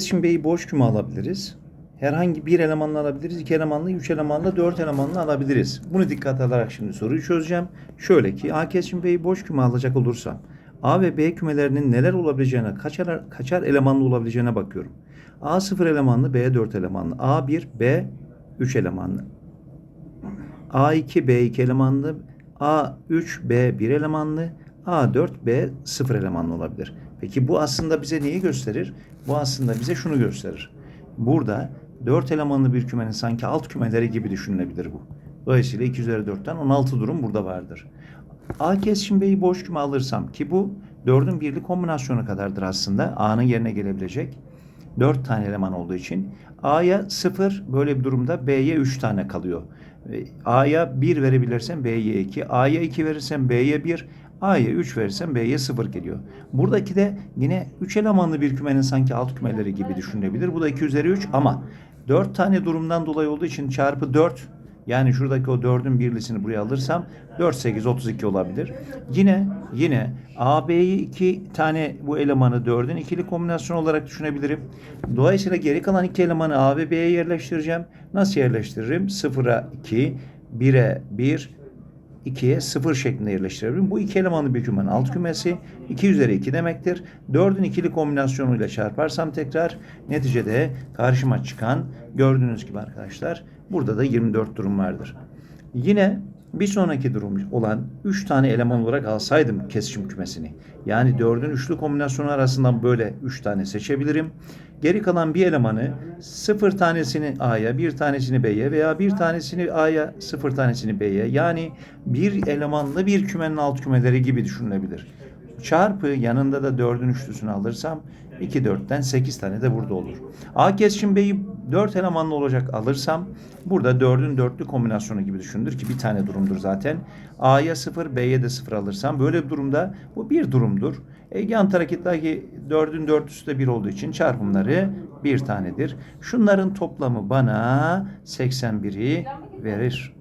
Şimdi B'yi boş küme alabiliriz. Herhangi bir elemanla alabiliriz, iki elemanla, üç elemanla, dört elemanla alabiliriz. Bunu dikkat alarak şimdi soruyu çözeceğim. Şöyle ki A kesim B'yi boş küme alacak olursam A ve B kümelerinin neler olabileceğine, kaçar, kaçar elemanlı olabileceğine bakıyorum. A 0 elemanlı, B 4 elemanlı. A 1, B 3 elemanlı. A2, B2 elemanlı. A3, B1 elemanlı. A4, B0 elemanlı olabilir. Peki bu aslında bize neyi gösterir? Bu aslında bize şunu gösterir. Burada 4 elemanlı bir kümenin sanki alt kümeleri gibi düşünülebilir bu. Dolayısıyla 2 üzeri 4'ten 16 durum burada vardır. A kesişim B'yi boş küme alırsam ki bu 4'ün birli kombinasyonu kadardır aslında. A'nın yerine gelebilecek. 4 tane eleman olduğu için A'ya 0 böyle bir durumda B'ye 3 tane kalıyor. E, A'ya 1 verebilirsem B'ye 2, A'ya 2 verirsem B'ye 1, A'ya 3 verirsem B'ye 0 geliyor. Buradaki de yine 3 elemanlı bir kümenin sanki alt kümeleri gibi düşünülebilir. Bu da 2 üzeri 3 ama 4 tane durumdan dolayı olduğu için çarpı 4 yani şuradaki o 4'ün birlisini buraya alırsam 4, 8, 32 olabilir. Yine yine AB'yi iki tane bu elemanı 4'ün ikili kombinasyon olarak düşünebilirim. Dolayısıyla geri kalan iki elemanı A ve B'ye yerleştireceğim. Nasıl yerleştiririm? 0'a 2, 1'e 1, 2'ye 0 şeklinde yerleştirebilirim. Bu iki elemanlı bir kümenin alt kümesi 2 üzeri 2 demektir. 4'ün ikili kombinasyonuyla çarparsam tekrar neticede karşıma çıkan gördüğünüz gibi arkadaşlar burada da 24 durum vardır. Yine bir sonraki durum olan 3 tane eleman olarak alsaydım kesişim kümesini. Yani 4'ün üçlü kombinasyonu arasından böyle 3 tane seçebilirim. Geri kalan bir elemanı 0 tanesini A'ya, bir tanesini B'ye veya bir tanesini A'ya, 0 tanesini B'ye. Yani bir elemanlı bir kümenin alt kümeleri gibi düşünülebilir. Çarpı yanında da 4'ün üçlüsünü alırsam 2 4'ten 8 tane de burada olur. A kesişim B'yi 4 elemanlı olacak alırsam burada 4'ün dörtlü kombinasyonu gibi düşünülür ki bir tane durumdur zaten. A'ya 0, B'ye de 0 alırsam böyle bir durumda bu bir durumdur. E, yan taraftaki 4'ün dörtlüsü de 1 olduğu için çarpımları bir tanedir. Şunların toplamı bana 81'i verir.